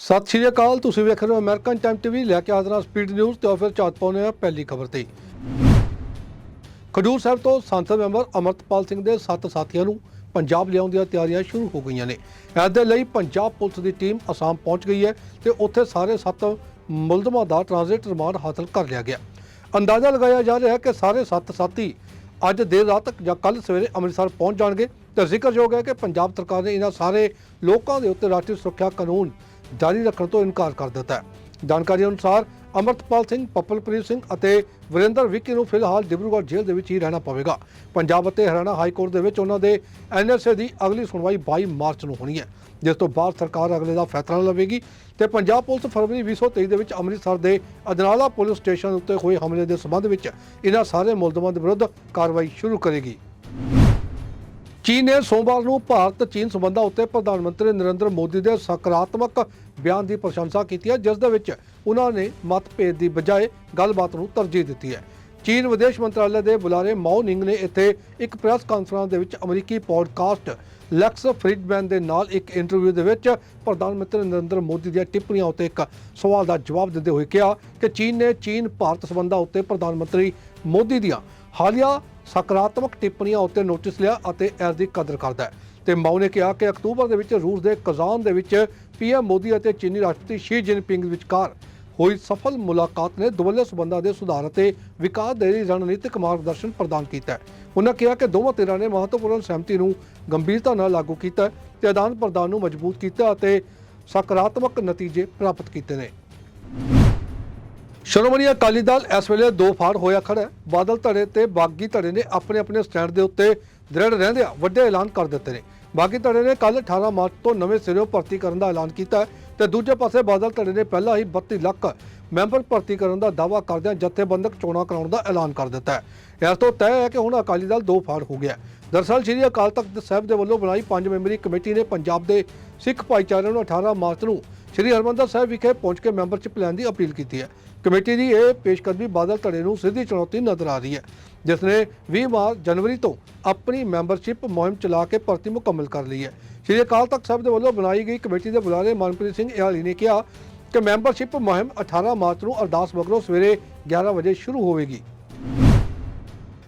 ਸਤਿ ਸ਼੍ਰੀ ਅਕਾਲ, ਤੁਸੀਂ ਵੇਖ ਰਹੇ ਹੋ ਅਮਰੀਕਨ ਟਾਈਮ ਟੀਵੀ ਲੈ ਕੇ ਹਾਜ਼ਰ ਸਪੀਡ ਨਿਊਜ਼ ਤੇ ਫਿਰ ਚਾਤ ਪਾਉਨੇ ਆ ਪਹਿਲੀ ਖਬਰ ਤੇ। ਖਡੂਰ ਸਾਹਿਬ ਤੋਂ ਸੰਸਦ ਮੈਂਬਰ ਅਮਰਤਪਾਲ ਸਿੰਘ ਦੇ ਸੱਤ ਸਾਥੀਆਂ ਨੂੰ ਪੰਜਾਬ ਲਿਆਉਣ ਦੀਆਂ ਤਿਆਰੀਆਂ ਸ਼ੁਰੂ ਹੋ ਗਈਆਂ ਨੇ। ਇਸ ਦੇ ਲਈ ਪੰਜਾਬ ਪੁਲਿਸ ਦੀ ਟੀਮ ਅਸਾਮ ਪਹੁੰਚ ਗਈ ਹੈ ਤੇ ਉੱਥੇ ਸਾਰੇ ਸੱਤ ਮੁਲਜ਼ਮਾਂ ਦਾ ਟ੍ਰਾਂਜ਼ਿਟ ਰਿਮਾਂਡ ਹਾਸਲ ਕਰ ਲਿਆ ਗਿਆ। ਅੰਦਾਜ਼ਾ ਲਗਾਇਆ ਜਾ ਰਿਹਾ ਹੈ ਕਿ ਸਾਰੇ ਸੱਤ ਸਾਥੀ ਅੱਜ ਦੇਰ ਰਾਤ ਤੱਕ ਜਾਂ ਕੱਲ ਸਵੇਰੇ ਅੰਮ੍ਰਿਤਸਰ ਪਹੁੰਚ ਜਾਣਗੇ ਤੇ ਜ਼ਿਕਰਯੋਗ ਹੈ ਕਿ ਪੰਜਾਬ ਸਰਕਾਰ ਨੇ ਇਹਨਾਂ ਸਾਰੇ ਲੋਕਾਂ ਦੇ ਉੱਤੇ ਰਾਸ਼ਟਰੀ ਸੁਰੱਖਿਆ ਕਾਨੂੰਨ ਜਾਰੀ ਰੱਖਣ ਤੋਂ ਇਨਕਾਰ ਕਰ ਦਿੱਤਾ ਹੈ। ਜਾਣਕਾਰੀ ਅਨੁਸਾਰ ਅਮਰਤਪਾਲ ਸਿੰਘ, ਪੱਪਲਪ੍ਰੀਤ ਸਿੰਘ ਅਤੇ ਵਰਿੰਦਰ ਵਿੱਕੀ ਨੂੰ ਫਿਲਹਾਲ ਡਿਬਰੂਗੜ੍ਹ ਜੇਲ੍ਹ ਦੇ ਵਿੱਚ ਹੀ ਰਹਿਣਾ ਪਵੇਗਾ। ਪੰਜਾਬ ਅਤੇ ਹਰਿਆਣਾ ਹਾਈ ਕੋਰਟ ਦੇ ਵਿੱਚ ਉਹਨਾਂ ਦੇ ਐਨਐਸਏ ਦੀ ਅਗਲੀ ਸੁਣਵਾਈ 22 ਮਾਰਚ ਨੂੰ ਹੋਣੀ ਹੈ, ਜਿਸ ਤੋਂ ਬਾਅਦ ਸਰਕਾਰ ਅਗਲੇ ਦਾ ਫੈਸਲਾ ਲਵੇਗੀ ਤੇ ਪੰਜਾਬ ਪੁਲਿਸ ਫਰਵਰੀ 2023 ਦੇ ਵਿੱਚ ਅੰਮ੍ਰਿਤਸਰ ਦੇ ਅਜਨਾਲਾ ਪੁਲਿਸ ਸਟੇਸ਼ਨ ਉੱਤੇ ਹੋਏ ਹਮਲੇ ਦੇ ਸਬੰਧ ਵਿੱਚ ਇਹਨਾਂ ਸਾਰੇ ਮੁਲਜ਼ਮਾਂ ਦੇ ਵਿਰੁੱਧ ਕਾਰਵਾਈ ਸ਼ੁਰੂ ਕਰੇਗੀ। ਚੀਨ ਨੇ ਸੋਮਵਾਰ ਨੂੰ ਭਾਰਤ ਚੀਨ ਸਬੰਧਾਂ ਉੱਤੇ ਪ੍ਰਧਾਨ ਮੰਤਰੀ ਨਰਿੰਦਰ ਮੋਦੀ ਦੇ ਸਕਾਰਾਤਮਕ ਬਿਆਨ ਦੀ ਪ੍ਰਸ਼ੰਸਾ ਕੀਤੀ ਹੈ, ਜਿਸ ਦੇ ਵਿੱਚ ਉਹਨਾਂ ਨੇ ਮਤਭੇਦ ਦੀ ਬਜਾਏ ਗੱਲਬਾਤ ਨੂੰ ਤਰਜੀਹ ਦਿੱਤੀ ਹੈ। ਚੀਨ ਵਿਦੇਸ਼ ਮੰਤਰਾਲੇ ਦੇ ਬੁਲਾਰੇ ਮਾਓ ਨਿੰਗ ਨੇ ਇੱਥੇ ਇੱਕ ਪ੍ਰੈਸ ਕਾਨਫਰੰਸ ਦੇ ਵਿੱਚ ਅਮਰੀਕੀ ਪੋਡਕਾਸਟ ਲੈਕਸ ਫਰੀਡਮੈਨ ਦੇ ਨਾਲ ਇੱਕ ਇੰਟਰਵਿਊ ਦੇ ਵਿੱਚ ਪ੍ਰਧਾਨ ਮੰਤਰੀ ਨਰਿੰਦਰ ਮੋਦੀ ਦੀਆਂ ਟਿੱਪਣੀਆਂ ਉੱਤੇ ਇੱਕ ਸਵਾਲ ਦਾ ਜਵਾਬ ਦਿੰਦੇ ਹੋਏ ਕਿਹਾ ਕਿ ਚੀਨ ਨੇ ਚੀਨ ਭਾਰਤ ਸਬੰਧਾਂ ਉੱਤੇ ਪ੍ਰਧਾਨ ਮੰਤਰੀ ਮੋਦੀ ਦੀਆਂ ਹਾਲੀਆ ਸਕਾਰਾਤਮਕ ਟਿੱਪਣੀਆਂ ਉੱਤੇ ਨੋਟਿਸ ਲਿਆ ਅਤੇ ਇਸ ਦੀ ਕਦਰ ਕਰਦਾ ਹੈ। ਤੇ ਮਾਓ ਨੇ ਕਿਹਾ ਕਿ ਅਕਤੂਬਰ ਦੇ ਵਿੱਚ ਰੂਸ ਦੇ ਕਜ਼ਾਨ ਦੇ ਵਿੱਚ ਪੀਐਮ ਮੋਦੀ ਅਤੇ ਚੀਨੀ ਰਾਸ਼ਟਰਪਤੀ ਸ਼ੀ ਜਿਨਪਿੰਗ ਵਿਚਕਾਰ ਹੋਈ ਸਫਲ ਮੁਲਾਕਾਤ ਨੇ ਦੁਵੱਲੇ ਸਬੰਧਾਂ ਦੇ ਸੁਧਾਰ ਅਤੇ ਵਿਕਾਸ ਦੇ ਲਈ ਰਣਨੀਤਿਕ ਮਾਰਗਦਰਸ਼ਨ ਪ੍ਰਦਾਨ ਕੀਤਾ ਹੈ। ਉਹਨਾਂ ਕਿਹਾ ਕਿ ਦੋਵਾਂ ਧਿਰਾਂ ਨੇ ਮਹੱਤਵਪੂਰਨ ਸਹਿਮਤੀ ਨੂੰ ਗੰਭੀਰਤਾ ਨਾਲ ਲਾਗੂ ਕੀਤਾ ਹੈ ਤੇ ਆਦਾਨ ਪ੍ਰਦਾਨ ਨੂੰ ਮਜ਼ਬੂਤ ਕੀਤਾ ਅਤੇ ਸਕਾਰਾਤਮਕ ਨਤੀਜੇ ਪ੍ਰਾਪਤ ਕੀਤੇ ਨੇ। ਸ਼੍ਰੋਮਣੀ ਅਕਾਲੀ ਦਲ ਇਸ ਵੇਲੇ ਦੋ ਫਾੜ ਹੋਇਆ ਖੜਾ ਹੈ। ਬਾਦਲ ਧੜੇ ਤੇ ਬਾਗੀ ਧੜੇ ਨੇ ਆਪਣੇ ਆਪਣੇ ਸਟੈਂਡ ਦੇ ਉੱਤੇ ਦ੍ਰਿੜ ਰਹਿੰਦਿਆਂ ਵੱਡੇ ਐਲਾਨ ਕਰ ਦਿੱਤੇ ਨੇ। ਬਾਗੀ ਧੜੇ ਨੇ ਕੱਲ 18 ਮਾਰਚ ਤੋਂ ਨਵੇਂ ਸਿਰੋਂ ਭਰਤੀ ਕਰਨ ਦਾ ਐਲਾਨ ਕੀਤਾ ਹੈ ਤੇ ਦੂਜੇ ਪਾਸੇ ਬਾਦਲ ਧੜੇ ਨੇ ਪਹਿਲਾਂ ਹੀ 32 ਲੱਖ ਮੈਂਬਰ ਭਰਤੀ ਕਰਨ ਦਾ ਦਾਅਵਾ ਕਰਦਿਆਂ ਜਥੇਬੰਦਕ ਚੋਣਾਂ ਕਰਾਉਣ ਦਾ ਐਲਾਨ ਕਰ ਦਿੱਤਾ ਹੈ। ਇਸ ਤੋਂ ਤੈਅ ਹੈ ਕਿ ਹੁਣ ਅਕਾਲੀ ਦਲ ਦੋ ਫਾੜ ਹੋ ਗਿਆ ਹੈ। ਦਰਅਸਲ ਸ੍ਰੀ ਅਕਾਲ ਤਖਤ ਸਾਹਿਬ ਦੇ ਵੱਲੋਂ ਬਣਾਈ ਪੰਜ ਮੈਂਬਰੀ ਕਮੇਟੀ ਨੇ ਪੰਜਾਬ ਦੇ ਸਿੱਖ ਭਾਈਚਾਰੇ ਨੂੰ 18 ਮਾਰਚ ਨੂੰ ਸ੍ਰੀ ਹਰਮੰਦਰ ਸਾਹਿਬ ਵਿਖੇ ਪਹੁੰਚ ਕੇ ਮੈਂਬਰਸ਼ਿਪ ਲੈਣ ਦੀ ਅਪੀਲ ਕੀਤੀ ਹੈ। ਕਮੇਟੀ ਦੀ ਇਹ ਪੇਸ਼ਕਦਮੀ ਬਾਦਲ ਧੜੇ ਨੂੰ ਸਿੱਧੀ ਚੁਣੌਤੀ ਨਜ਼ਰ ਆ ਰਹੀ ਹੈ, ਜਿਸ ਨੇ 20 ਮਾਰਚ, ਜਨਵਰੀ ਤੋਂ ਆਪਣੀ ਮੈਂਬਰਸ਼ਿਪ ਮੁਹਿੰਮ ਚਲਾ ਕੇ ਭਰਤੀ ਮੁਕੰਮਲ ਕਰ ਲਈ ਹੈ। ਸ੍ਰੀ ਅਕਾਲ ਤਖਤ ਸਾਹਿਬ ਦੇ ਵੱਲੋਂ ਬਣਾਈ ਗਈ ਕਮੇਟੀ ਦੇ ਬੁਲਾਰੇ ਮਨਪ੍ਰੀਤ ਸਿੰਘ ਇਹਾਲੀ ਨੇ ਕਿਹਾ ਕਿ ਮੈਂਬਰਸ਼ਿਪ ਮੁਹਿੰਮ 18 ਮਾਰਚ ਨੂੰ ਅਰਦਾਸ ਮਗਰੋਂ ਸਵੇਰੇ 11 ਵਜੇ ਸ਼ੁਰੂ ਹੋਵੇਗੀ।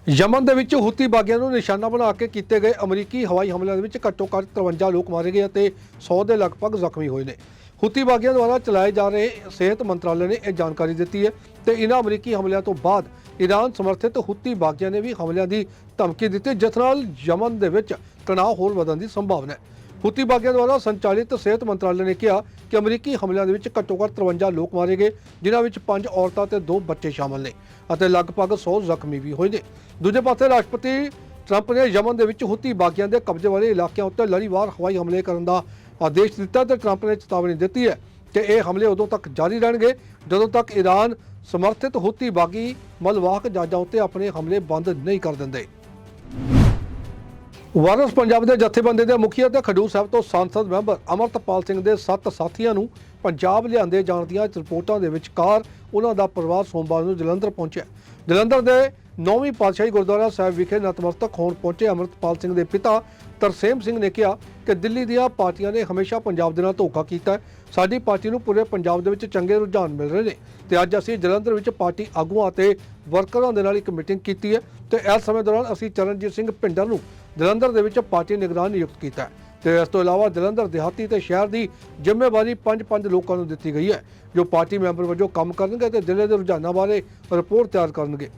ਯਮਨ ਦੇ ਵਿੱਚ ਹੁਤੀ ਬਾਗੀਆਂ ਨੂੰ ਨਿਸ਼ਾਨਾ ਬਣਾ ਕੇ ਕੀਤੇ ਗਏ ਅਮਰੀਕੀ ਹਵਾਈ ਹਮਲਿਆਂ ਦੇ ਵਿੱਚ ਘੱਟੋ ਘੱਟ 53 ਲੋਕ ਮਾਰੇ ਗਏ ਅਤੇ 100 ਦੇ ਲਗਭਗ ਜ਼ਖਮੀ ਹੋਏ ਨੇ। ਹੁਤੀ ਬਾਗੀਆਂ ਦੁਆਰਾ ਚਲਾਏ ਜਾ ਰਹੇ ਸਿਹਤ ਮੰਤਰਾਲੇ ਨੇ ਇਹ ਜਾਣਕਾਰੀ ਦਿੱਤੀ ਹੈ ਤੇ ਇਹਨਾਂ ਅਮਰੀਕੀ ਹਮਲਿਆਂ ਤੋਂ ਬਾਅਦ ਈਰਾਨ ਸਮਰਥਿਤ ਹੁਤੀ ਬਾਗੀਆਂ ਨੇ ਵੀ ਹਮਲਿਆਂ ਦੀ ਧਮਕੀ ਦਿੱਤੀ, ਜਿਸ ਨਾਲ ਯਮਨ ਦੇ ਵਿੱਚ ਤਣਾਅ ਹੋਰ ਵਧਣ ਦੀ ਸੰਭਾਵਨਾ ਹੈ। ਹੁਤੀ ਬਾਗੀਆਂ ਦੁਆਰਾ ਸੰਚਾਲਿਤ ਸਿਹਤ ਮੰਤਰਾਲੇ ਨੇ ਕਿਹਾ ਕਿ ਅਮਰੀਕੀ ਹਮਲਿਆਂ ਦੇ ਵਿੱਚ ਘੱਟੋ ਘੱਟ 53 ਲੋਕ ਮਾਰੇ ਗਏ, ਜਿਨ੍ਹਾਂ ਵਿੱਚ 5 ਔਰਤਾਂ ਤੇ 2 ਬੱਚੇ ਸ਼ਾਮਲ ਨੇ ਅਤੇ ਲਗਭਗ 100 ਜ਼ਖਮੀ ਵੀ ਹੋਏ ਨੇ। ਦੂਜੇ ਪਾਸੇ ਰਾਸ਼ਟਰਪਤੀ ਟਰੰਪ ਨੇ ਯਮਨ ਦੇ ਵਿੱਚ ਹੁਤੀ ਬਾਗੀਆਂ ਦੇ ਕਬਜ਼ੇ ਵਾਲੇ ਇਲਾਕਿਆਂ ਉੱਤੇ ਲੜੀਵਾਰ ਹਵਾਈ ਹਮਲੇ ਕਰਨ ਦਾ ਆਦੇਸ਼ ਦਿੱਤਾ ਤੇ ਟਰੰਪ ਨੇ ਚੇਤਾਵਨੀ ਦਿੱਤੀ ਹੈ ਕਿ ਇਹ ਹਮਲੇ ਉਦੋਂ ਤੱਕ ਜਾਰੀ ਰਹਿਣਗੇ ਜਦੋਂ ਤੱਕ ਈਰਾਨ ਸਮਰਥਿਤ ਹੁਤੀ ਬਾਗੀ ਮਲਵਾਹਕ ਜਹਾਜ਼ਾਂ ਉੱਤੇ ਆਪਣੇ ਹਮਲੇ ਬੰਦ ਨਹੀਂ ਕਰ ਦਿੰਦੇ। ਵਾਰਸ ਪੰਜਾਬ ਦੇ ਜਥੇਬੰਦੀ ਦੇ ਮੁਖੀ ਅਤੇ ਖਡੂਰ ਸਾਹਿਬ ਤੋਂ ਸੰਸਦ ਮੈਂਬਰ ਅਮਰਤਪਾਲ ਸਿੰਘ ਦੇ ਸੱਤ ਸਾਥੀਆਂ ਨੂੰ ਪੰਜਾਬ ਲਿਆਂਦੇ ਜਾਣ ਦੀਆਂ ਰਿਪੋਰਟਾਂ ਦੇ ਵਿਚਕਾਰ ਉਹਨਾਂ ਦਾ ਪਰਿਵਾਰ ਸੋਮਵਾਰ ਨੂੰ ਜਲੰਧਰ ਪਹੁੰਚਿਆ। ਜਲੰਧਰ ਦੇ ਨੌਵੀਂ ਪਾਤਸ਼ਾਹੀ ਗੁਰਦੁਆਰਾ ਸਾਹਿਬ ਵਿਖੇ ਨਤਮਸਤਕ ਹੋਣ ਪਹੁੰਚੇ ਅਮਰਤਪਾਲ ਸਿੰਘ ਦੇ ਪਿਤਾ ਤਰਸੇਮ ਸਿੰਘ ਨੇ ਕਿਹਾ ਕਿ ਦਿੱਲੀ ਦੀਆਂ ਪਾਰਟੀਆਂ ਨੇ ਹਮੇਸ਼ਾ ਪੰਜਾਬ ਦੇ ਨਾਲ ਧੋਖਾ ਕੀਤਾ ਸਾਡੀ ਪਾਰਟੀ ਨੂੰ ਪੂਰੇ ਪੰਜਾਬ ਦੇ ਵਿੱਚ ਚੰਗੇ ਰੁਝਾਨ ਮਿਲ ਰਹੇ ਨੇ ਤੇ ਅੱਜ ਅਸੀਂ ਜਲੰਧਰ ਵਿੱਚ ਪਾਰਟੀ ਆਗੂਆਂ ਅਤੇ ਵਰਕਰਾਂ ਦੇ ਨਾਲ ਇੱਕ ਮੀਟਿੰਗ ਕੀਤੀ ਹੈ ਤੇ ਇਸ ਸਮੇਂ ਦੌਰਾਨ ਅਸੀਂ ਚਰਨਜੀਤ ਸਿੰਘ ਭਿੰਡਰ ਨੂੰ ਜਲੰਧਰ ਦੇ ਵਿੱਚ ਪਾਰਟੀ ਨਿਗਰਾਨ ਨਿਯੁਕਤ ਕੀਤਾ ਹੈ ਤੇ ਇਸ ਤੋਂ ਇਲਾਵਾ ਜਲੰਧਰ, ਦਿਹਾਤੀ ਤੇ ਸ਼ਹਿਰ ਦੀ ਜ਼ਿੰਮੇਵਾਰੀ ਪੰਜ-ਪੰਜ ਲੋਕਾਂ ਨੂੰ ਦਿੱਤੀ ਗਈ ਹੈ, ਜੋ ਪਾਰਟੀ ਮੈਂਬਰ ਵਜੋਂ ਕੰਮ ਕਰਨਗੇ ਤੇ ਜ਼ਿਲ੍ਹੇ ਦੇ ਰੁਝਾਨਾਂ ਬਾਰੇ ਰਿਪੋਰਟ ਤਿਆਰ ਕਰਨਗੇ।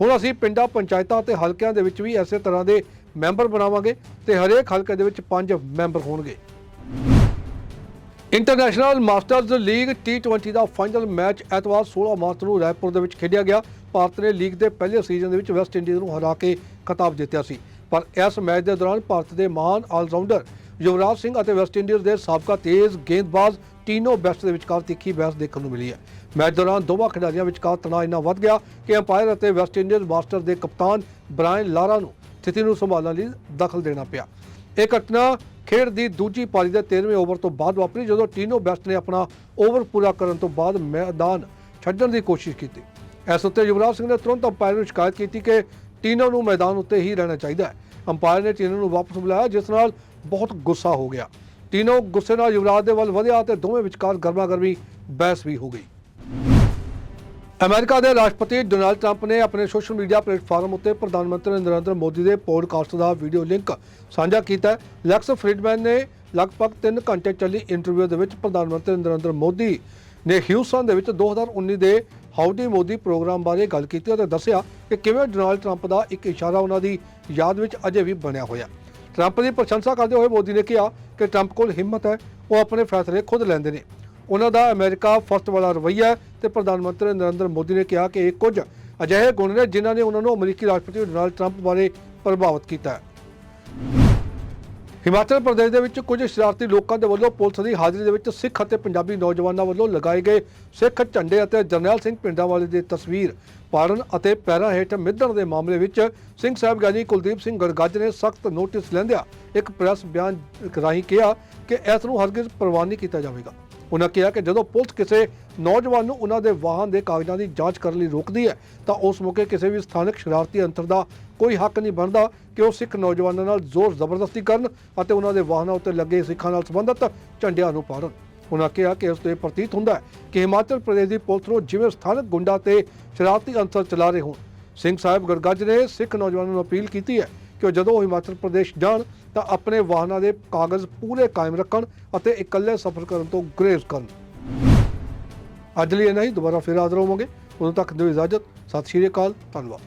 ਹੁਣ ਅਸੀਂ ਪਿੰਡਾਂ, ਪੰਚਾਇਤਾਂ ਤੇ ਹਲਕਿਆਂ ਦੇ ਵਿੱਚ ਵੀ ਐਸੇ ਤਰ੍ਹਾਂ ਦੇ ਮੈਂਬਰ ਬਣਾਵਾਂਗੇ ਤੇ ਹਰੇਕ ਹਲਕੇ ਦੇ ਵਿੱਚ ਪੰਜ ਮੈਂਬਰ ਹੋਣਗੇ। ਇੰਟਰਨੈਸ਼ਨਲ ਮਾਸਟਰਜ਼ ਲੀਗ T20 ਦਾ ਫਾਈਨਲ ਮੈਚ ਐਤਵਾਰ 16 ਮਾਰਚ ਨੂੰ ਰਾਏਪੁਰ ਦੇ ਵਿੱਚ ਖੇਡਿਆ ਗਿਆ। ਭਾਰਤ ਨੇ ਲੀਗ ਦੇ ਪਹਿਲੇ ਸੀਜ਼ਨ ਦੇ ਵਿੱਚ ਵੈਸਟ ਇੰਡੀਜ਼ ਨੂੰ ਹਰਾ ਕੇ ਖਿਤਾਬ ਜਿੱਤਿਆ ਸੀ। ਪਰ ਇਸ ਮੈਚ ਦੇ ਦੌਰਾਨ ਭਾਰਤ ਦੇ ਮਹਾਨ ਆਲਰਾਊਂਡਰ ਯੁਵਰਾਜ ਸਿੰਘ ਅਤੇ ਵੈਸਟ ਇੰਡੀਜ਼ ਦੇ ਸਾਬਕਾ ਤੇਜ਼ ਗੇਂਦਬਾਜ਼ ਟੀਨੋ ਬੈਸਟ ਦੇ ਵਿਚਕਾਰ ਤਿੱਖੀ ਬਹਿਸ ਦੇਖਣ ਨੂੰ ਮਿਲੀ ਹੈ। ਮੈਚ ਦੌਰਾਨ ਦੋਵਾਂ ਖਿਡਾਰੀਆਂ ਵਿਚਕਾਰ ਤਣਾਅ ਇੰਨਾ ਵੱਧ ਗਿਆ ਕਿ ਅੰਪਾਇਰ ਅਤੇ ਵੈਸਟ ਇੰਡੀਜ਼ ਮਾਸਟਰ ਦੇ ਕਪਤਾਨ ਬ੍ਰਾਇਨ ਲਾਰਾ ਨੂੰ ਸਥਿਤੀ ਨੂੰ ਸੰਭਾਲਣ ਲਈ ਦਖਲ ਦੇਣਾ ਪਿਆ। ਇਹ ਘਟਨਾ ਖੇਡ ਦੀ ਦੂਜੀ ਪਾਰੀ ਦੇ 13ਵੇਂ ਓਵਰ ਤੋਂ ਬਾਅਦ ਵਾਪਰੀ ਜਦੋਂ ਟੀਨੋ ਬੈਸਟ ਨੇ ਆਪਣਾ ਓਵਰ ਪੂਰਾ ਕਰਨ ਤੋਂ ਬਾਅਦ ਮੈਦਾਨ ਛੱਡਣ ਦੀ ਕੋਸ਼ਿਸ਼ ਕੀਤੀ। ਇਸ ਉੱਤੇ ਯੁਵਰਾਜ ਸਿੰਘ ਨੇ ਤੁਰੰਤ ਅੰਪਾਇਰ ਨੂੰ ਸ਼ਿਕਾਇਤ ਕੀਤੀ ਕਿ ਟੀਨੋ ਨੂੰ ਮੈਦਾਨ ਉੱਤੇ ਹੀ ਰਹਿਣਾ ਚਾਹੀਦਾ ਹੈ। ਅੰਪਾਇਰ ਨੇ ਟੀਨੋ ਨੂੰ ਵਾਪਸ ਬੁਲਾਇਆ, ਜਿਸ ਨਾਲ ਬਹੁਤ ਗੁੱਸਾ ਹੋ ਗਿਆ। ਤਿੰਨੋਂ ਗੁੱਸੇ ਨਾਲ ਯੁਵਰਾਜ ਦੇ ਵੱਲ ਵਧਿਆ ਤੇ ਦੋਵੇਂ ਵਿਚਕਾਰ ਗਰਮਾ ਗਰਮੀ ਬਹਿਸ ਵੀ ਹੋ ਗਈ। ਅਮਰੀਕਾ ਦੇ ਰਾਸ਼ਟਰਪਤੀ ਡੋਨਾਲਡ ਟਰੰਪ ਨੇ ਆਪਣੇ ਸੋਸ਼ਲ ਮੀਡੀਆ ਪਲੇਟਫਾਰਮ ਉੱਤੇ ਪ੍ਰਧਾਨ ਮੰਤਰੀ ਨਰਿੰਦਰ ਮੋਦੀ ਦੇ ਪੋਡਕਾਸਟ ਦਾ ਵੀਡੀਓ ਲਿੰਕ ਸਾਂਝਾ ਕੀਤਾ ਲੈਕਸ ਫਰੀਡਮੈਨ ਨੇ ਲਗਭਗ 3 ਘੰਟੇ ਚੱਲੀ ਇੰਟਰਵਿਊ ਦੇ ਵਿੱਚ ਪ੍ਰਧਾਨ ਮੰਤਰੀ ਨਰਿੰਦਰ ਮੋਦੀ ਨੇ ਹਿਊਸਟਨ ਦੇ ਵਿੱਚ 2019 ਦੇ ਹਾਊਡੀ ਮੋਦੀ ਪ੍ਰੋਗਰਾਮ ਬਾਰੇ ਗੱਲ ਕੀਤੀ ਅਤੇ ਦੱਸਿਆ ਕਿ ਕਿਵੇਂ ਡੋਨਾਲਡ ਟਰੰਪ ਦਾ ਇੱਕ ਇਸ਼ਾਰਾ ਉਹਨਾਂ ਦੀ ਯਾਦ ਵਿੱਚ ਅਜੇ ਵੀ ਬਣਿਆ ਹੋਇਆ। ਟਰੰਪ ਦੀ ਪ੍ਰਸ਼ੰਸਾ ਕਰਦੇ ਹੋਏ ਮੋਦੀ ਨੇ ਕਿਹਾ ਕਿ ਟਰੰਪ ਕੋਲ ਹਿੰਮਤ ਹੈ, ਉਹ ਆਪਣੇ ਫੈਸਲੇ ਖੁਦ ਲੈਂਦੇ ਨੇ। ਉਹਨਾਂ ਦਾ ਅਮਰੀਕਾ ਫਸਟ ਵਾਲਾ ਰਵੱਈਆ ਹੈ ਤੇ ਪ੍ਰਧਾਨ ਮੰਤਰੀ ਨਰਿੰਦਰ ਮੋਦੀ ਨੇ ਕਿਹਾ ਕਿ ਇਹ ਕੁਝ ਅਜਿਹੇ ਗੁਣ ਨੇ ਜਿਨ੍ਹਾਂ ਨੇ ਉਹਨਾਂ ਨੂੰ ਅਮਰੀਕੀ ਰਾਸ਼ਟਰਪਤੀ ਡੋਨਾਲਡ ਟਰੰਪ ਬਾਰੇ ਪ੍ਰਭਾਵਿਤ ਕੀਤਾ ਹੈ। ਹਿਮਾਚਲ ਪ੍ਰਦੇਸ਼ ਦੇ ਵਿੱਚ ਕੁਝ ਸ਼ਰਾਰਤੀ ਲੋਕਾਂ ਦੇ ਵੱਲੋਂ ਪੁਲਿਸ ਦੀ ਹਾਜ਼ਰੀ ਦੇ ਵਿੱਚ ਸਿੱਖ ਅਤੇ ਪੰਜਾਬੀ ਨੌਜਵਾਨਾਂ ਵੱਲੋਂ ਲਗਾਏ ਗਏ ਸਿੱਖ ਝੰਡੇ ਅਤੇ ਜਰਨੈਲ ਸਿੰਘ ਪਿੰਡਾਂ ਵਾਲੇ ਦੀ ਤਸਵੀਰ ਪਾੜਨ ਅਤੇ ਪੈਰਾਂ ਹੇਠ ਮਿੱਧਣ ਦੇ ਮਾਮਲੇ ਵਿੱਚ ਸਿੰਘ ਸਾਹਿਬਜ਼ਾਦੀ ਕੁਲਦੀਪ ਸਿੰਘ ਗੜਗੱਜ ਨੇ ਸਖਤ ਨੋਟਿਸ ਲੈਂਦਿਆਂ ਇੱਕ ਪ੍ਰੈਸ ਬਿਆਨ ਰਾਹੀਂ ਕਿਹਾ ਕਿ ਇਸ ਨੂੰ ਹਰਗਿਜ਼ ਪ੍ਰਵਾਨ ਨਹੀਂ ਕੀਤਾ ਜਾਵੇਗਾ। ਉਹਨਾਂ ਕਿਹਾ ਕਿ ਜਦੋਂ ਪੁਲਿਸ ਕਿਸੇ ਨੌਜਵਾਨ ਨੂੰ ਉਹਨਾਂ ਦੇ ਵਾਹਨ ਦੇ ਕਾਗਜ਼ਾਂ ਦੀ ਜਾਂਚ ਕਰਨ ਲਈ ਰੋਕਦੀ ਹੈ, ਤਾਂ ਉਸ ਮੌਕੇ ਕਿਸੇ ਵੀ ਸਥਾਨਕ ਸ਼ਰਾਰਤੀ ਅੰਤਰ ਦਾ ਕੋਈ ਹੱਕ ਨਹੀਂ ਬਣਦਾ ਕਿ ਉਹ ਸਿੱਖ ਨੌਜਵਾਨਾਂ ਨਾਲ ਜ਼ੋਰ ਜ਼ਬਰਦਸਤੀ ਕਰਨ ਅਤੇ ਉਹਨਾਂ ਦੇ ਵਾਹਨਾਂ ਉੱਤੇ ਲੱਗੇ ਸਿੱਖਾਂ ਨਾਲ ਸੰਬੰਧਿਤ ਝੰਡਿਆਂ ਨੂੰ ਪਾੜਨ। ਉਹਨਾਂ ਕਿਹਾ ਕਿ ਇਸ ਤੋਂ ਇਹ ਪ੍ਰਤੀਤ ਹੁੰਦਾ ਹੈ ਕਿ ਹਿਮਾਚਲ ਪ੍ਰਦੇਸ਼ ਦੀ ਪੁਲਿਸ ਨੂੰ ਜਿਵੇਂ ਸਥਾਨਕ ਗੁੰਡਾ ਤੇ ਸ਼ਰਾਰਤੀ ਅੰਸਰ ਚਲਾ ਰਹੇ ਹੋਣ। ਸਿੰਘ ਸਾਹਿਬ ਗੜਗੱਜ ਨੇ ਸਿੱਖ ਨੌਜਵਾਨਾਂ ਨੂੰ ਅਪੀਲ ਕੀਤੀ ਹੈ ਕਿ ਉਹ ਜਦੋਂ ਹਿਮਾਚਲ ਪ੍ਰਦੇਸ਼ ਜਾਣ ਤਾਂ ਆਪਣੇ ਵਾਹਨਾਂ ਦੇ ਕਾਗਜ਼ ਪੂਰੇ ਕਾਇਮ ਰੱਖਣ ਅਤੇ ਇਕੱਲੇ ਸਫ਼ਰ ਕਰਨ ਤੋਂ ਗੁਰੇਜ਼ ਕਰਨ। ਅੱਜ ਲਈ ਇੰਨਾ ਹੀ। ਦੁਬਾਰਾ ਫਿਰ ਹਾਜ਼ਰ ਹੋਵਾਂਗੇ। ਉਦੋਂ ਤੱਕ ਦਿਓ ਇਜਾਜ਼ਤ। ਸਤਿ ਸ਼੍ਰੀ ਅਕਾਲ। ਧੰਨਵਾਦ।